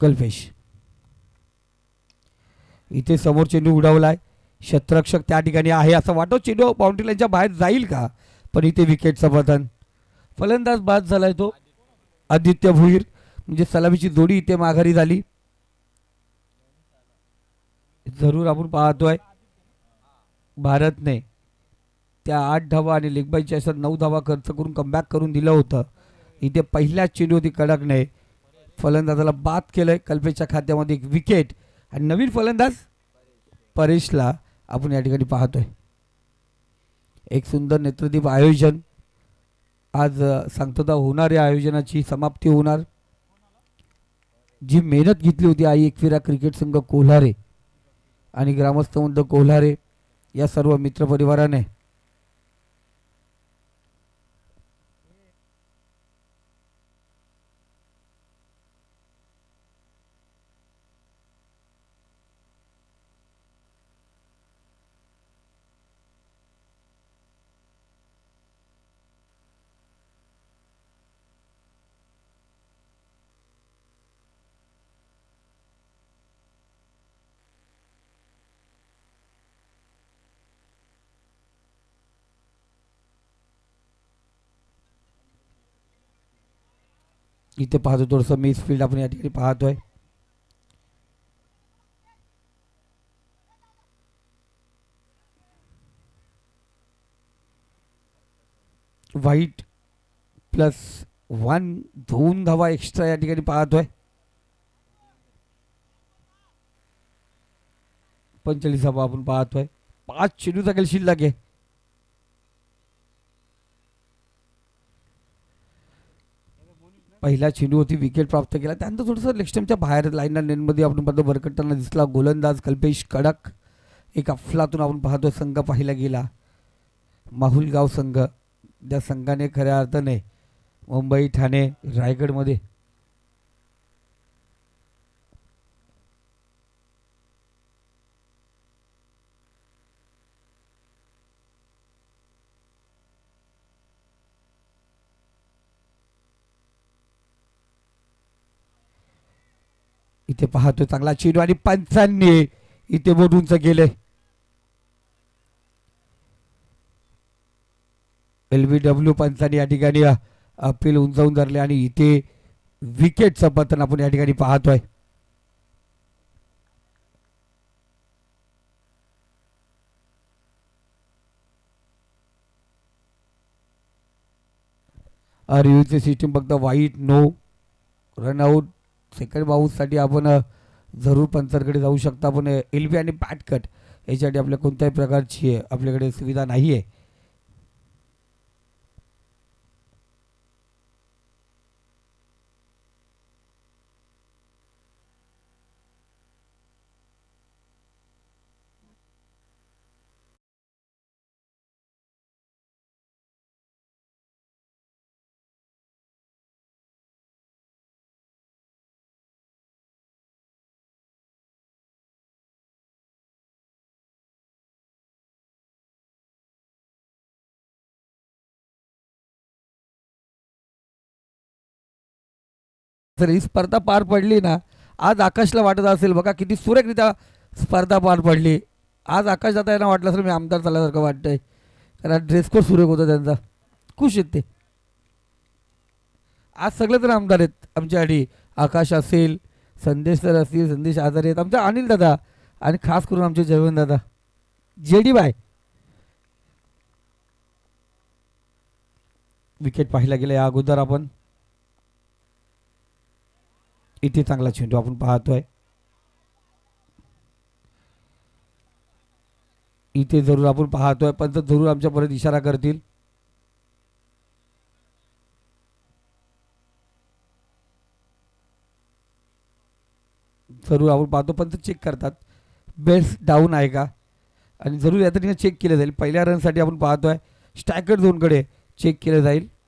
कल्पेश. इथे समोर चेंडू उडवलाय. शतरक्षक त्या ठिकाणी आहे असं वाटतो. चेंडू बाउंड्री लाईनच्या बाहेर जाईल का? पण इथे विकेटचं पतन फलंदाज बाद झालाय तो. आदित्य भुईर म्हणजे सलामीची जोडी इथे माघारी झाली. जरूर आपण पाहतोय. भारतने त्या आठ धावा आणि लेगबाईच्या असं नऊ धावा खर्च करून कमबॅक करून दिलं होतं. इथे पहिल्याच चेंडूवरती कडकने फलंदाजाला बाद केलं आहे कल्पेच्या खात्यामध्ये एक विकेट आणि नवीन फलंदाज परेशला आपण या ठिकाणी पाहतोय. एक सुंदर नेत्रदीप आयोजन. आज अ, होणार या आयोजनाची समाप्ती होणार. जी मेहनत घेतली होती आई एकविरा क्रिकेट संघ कोल्हारे आणि ग्रामस्थ कोल्हारे या सर्व मित्रपरिवाराने. इथे पाहतो थोडंसं मिस फील्ड आपण या ठिकाणी पाहतोय. व्हाईट प्लस वन दोन धावा एक्स्ट्रा या ठिकाणी पाहतोय. पंचेचाळीस धावा आपण पाहतोय. पाच चेंडूचा खेळ शिल्लक आहे पहिल्या चेंडूवरती विकेट प्राप्त केला. त्यानंतर थोडंसं लेक्स्टमच्या बाहेर लाईनला नेनमध्ये आपण पाहतो भरकटताना दिसला गोलंदाज कल्पेश कडक. एक अफलातून आपण पाहतो संघ पाहिला गेला. माहुलगाव संघ त्या संघाने खऱ्या अर्थाने मुंबई ठाणे रायगडमध्ये इथे पाहतो चांगला चेंडू आणि पंचांनी इथे मोडूनच गेले एल बी डब्ल्यू पंचांनी या ठिकाणी अपील उंचावून धरले आणि इथे विकेटचं पतन आपण या ठिकाणी पाहतोय. रिव्ह्यूची सिस्टीम फक्त वाईट नो रनआउट सेकंड बाऊससाठी आपण जरूर पंचरकडे जाऊ शकता. पण एल बी आणि पॅट कट याच्यासाठी आपल्या कोणत्याही प्रकारची आपल्याकडे सुविधा नाही आहे जर ही स्पर्धा पार पडली ना आज आकाशला वाटत असेल बघा किती सुरेखरित्या स्पर्धा पार पडली. आज आकाश जाता यांना वाटलं असेल मी आमदार झाल्यासारखं वाटतंय. कारण ड्रेस कोड सुरेख होता त्यांचा. खुश आहेत ते. आज सगळे जण आमदार आहेत. आमच्यासाठी आकाश असेल संदेश सर असतील संदेश आजारी आहेत. आमचा अनिल दादा आणि खास करून आमचे जयवंत दादा. जे डी बाय. विकेट पाहायला गेलं या अगोदर आपण. इथे चांगला चेंडू आपण पाहतोय. इथे जरूर आपण पाहतोय पण तर जरूर आमच्या परत इशारा करतील. जरूर आपण पाहतो पण चेक करतात. बेस्ट डाऊन आहे का? आणि जरूर या तरीने चेक केलं जाईल. पहिल्या रनसाठी आपण पाहतोय स्ट्रायकर झोनकडे चेक केलं जाईल.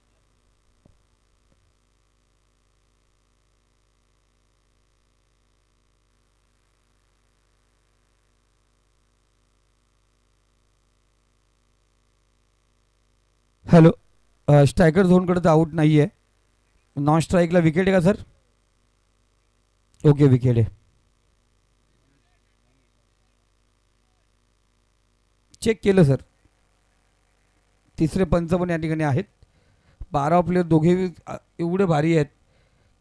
हॅलो स्ट्रायकर झोनकडे तर आऊट नाही आहे नॉन स्ट्राईकला विकेट आहे का सर ओके विकेट आहे. चेक केलं सर तिसरे पंच पण या ठिकाणी आहेत. बारा प्लेयर दोघे एवढे भारी आहेत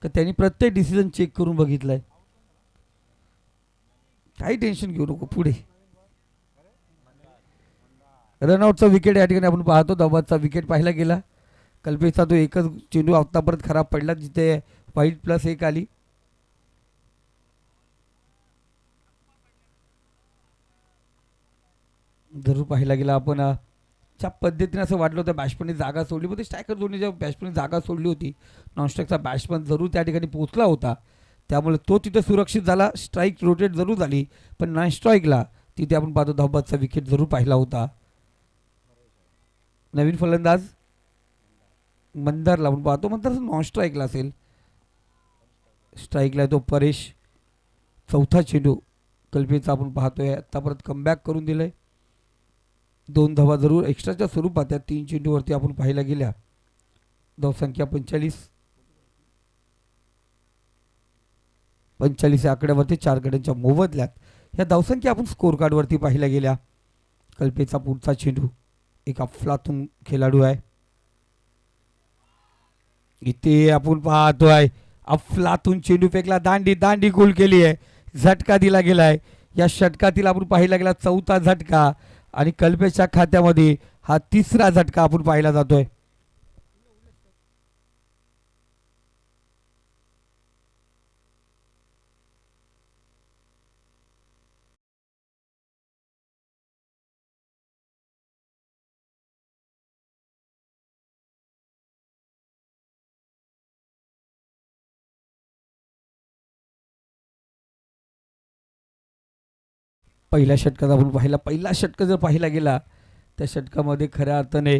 का त्यांनी प्रत्येक डिसिजन चेक करून बघितलं आहे काही टेन्शन घेऊ नको पुढे. रनआउटचा विकेट या ठिकाणी आपण पाहतो. धबादचा विकेट पाहायला गेला. कल्पेशचा तो एकच चेंडू आत्तापर्यंत खराब पडला. जिथे व्हाईट प्लस एक आली. जरूर पाहायला गेला आपण. च्या ज्या पद्धतीने असं वाटलं होतं बॅट्समॅनने जागा सोडली. होती ते स्ट्रायकर दोन्ही बॅट्समॅनने जागा सोडली होती नॉनस्ट्राईकचा बॅट्समन जरूर त्या ठिकाणी पोहोचला होता. त्यामुळे तो तिथे सुरक्षित झाला. स्ट्राईक रोटेट जरूर झाली. पण नॉन स्ट्राईकला तिथे आपण पाहतो धावबादचा विकेट जरूर पाहिला होता. नवीन फलंदाज? मंदारला आपण पाहतो. मंदार नॉन स्ट्राईकला असेल. स्ट्राईकला तो परेश. चौथा चेंडू कल्पेचा आपण पाहतोय. आत्तापर्यंत कमबॅक करून दिलंय. दोन धावा जरूर. एक्स्ट्राच्या स्वरूपात त्या तीन चेंडूवरती आपण पाहायला गेल्या. धावसंख्या पंचेचाळीस. पंचेचाळीस या आकड्यावरती चार गड्यांच्या मोबदल्यात. ह्या धावसंख्या आपण स्कोअर कार्डवरती पाहिल्या गेल्या. कल्पेचा पुढचा चेंडू. एक अफलातून खेळाडू आहे. इथे आपण पाहतोय अफलातून चेंडू फेकला दांडी दांडी गोल केली आहे. झटका दिला गेलाय. या षटकातील आपण पाहिला गेला चौथा झटका. आणि कल्पेशच्या खात्यामध्ये हा तिसरा झटका आपण पाहिला जातोय. पहिल्या षटकात आपण पाहिला. पहिला षटक जर पाहिला गेला त्या षटकामध्ये खऱ्या अर्थाने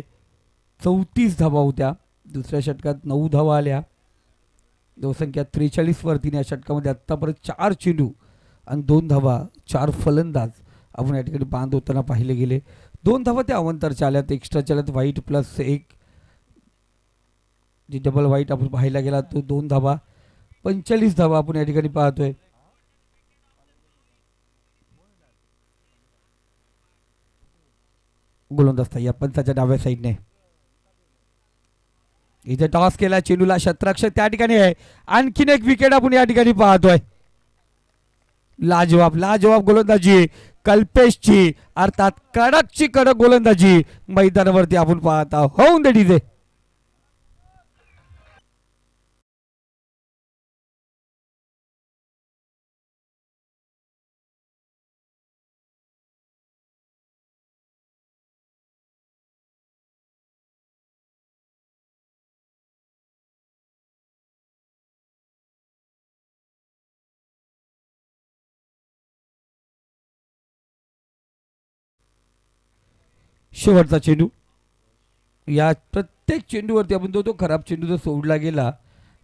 चौतीस धावा होत्या. दुसऱ्या षटकात नऊ धावा आल्या. धावसंख्या त्रेचाळीसवरतीने या षटकामध्ये आत्तापर्यंत चार चेंडू आणि दोन धावा चार फलंदाज आपण या ठिकाणी बांध होताना पाहिले गेले. दोन धावा त्या अवंतरच्या आल्यात एक्स्ट्राच्या आल्यात व्हाईट प्लस एक. जे डबल व्हाईट आपण पाहायला गेला तो दोन धावा. पंचेचाळीस धावा आपण या ठिकाणी पाहतोय. गोलंदाज या पंचाच्या डाव्या साईडने. इथे टॉस केला चेंडूला शत्रक्षक त्या ठिकाणी आहे. आणखीन एक विकेट आपण या ठिकाणी पाहतोय. लाजवाब लाजवाब गोलंदाजी. कल्पेशची अर्थात कडकची कडक गोलंदाजी मैदानावरती आपण पाहत आहोत. होऊन दे शेवटचा चेंडू. या प्रत्येक चेंडूवरती आपण तो तो खराब चेंडू जर सोडला गेला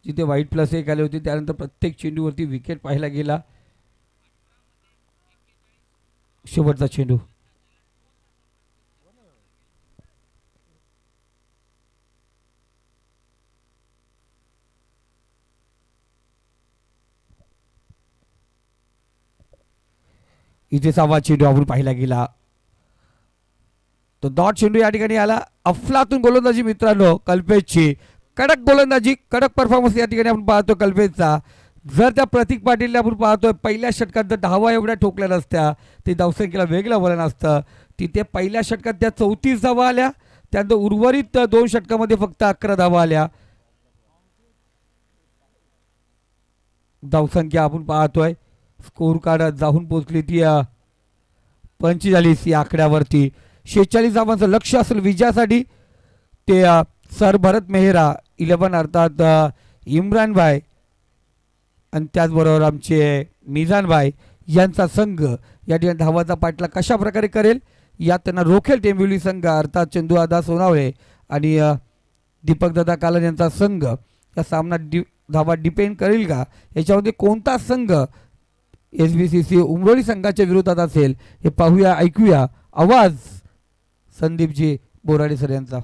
जिथे वाईट प्लस एक आले होते त्यानंतर प्रत्येक चेंडूवरती विकेट पाहायला गेला. शेवटचा चेंडू. इथे सहावा चेंडू आपण पाहिला गेला. तो डॉट चेंडू या ठिकाणी आला. अफलातून गोलंदाजी मित्रांनो कल्पेशची. कडक गोलंदाजी कडक परफॉर्मन्स या ठिकाणी आपण पाहतो कल्पेशचा. जर त्या प्रतीक पाटीलला आपण पाहतोय पहिल्या षटकात जर धावा एवढ्या ठोकल्या नसत्या ते धावसंख्येला वेगळं वळण असतं. तिथे पहिल्या षटकात त्या चौतीस धावा आल्या त्यानंतर उर्वरित दोन षटकामध्ये फक्त अकरा धावा आल्या. धावसंख्या आपण पाहतोय स्कोर कार्ड जाऊन पोचली ती पंचेचाळीस या आकड्यावरती. शेहेचाळीस धावांचं लक्ष असेल विजयासाठी ते सर भरत मेहरा इलेवन अर्थात इम्रानभाई इम्रान भाई आणि त्याचबरोबर आमचे मिजान भाई यांचा संघ या ठिकाणी धावाचा पाठला कशा प्रकारे करेल? यात त्यांना रोखेल टेंबिवली संघ अर्थात चंदू सोनावळे आणि दीपकदादा कालन यांचा संघ. या सामना डि धावा डिपेंड करेल का? याच्यामध्ये कोणता संघ S B C C Umroli संघाच्या विरोधात असेल? हे पाहूया ऐकूया. आवाज! संदीपजी बोराडे सर यांचा.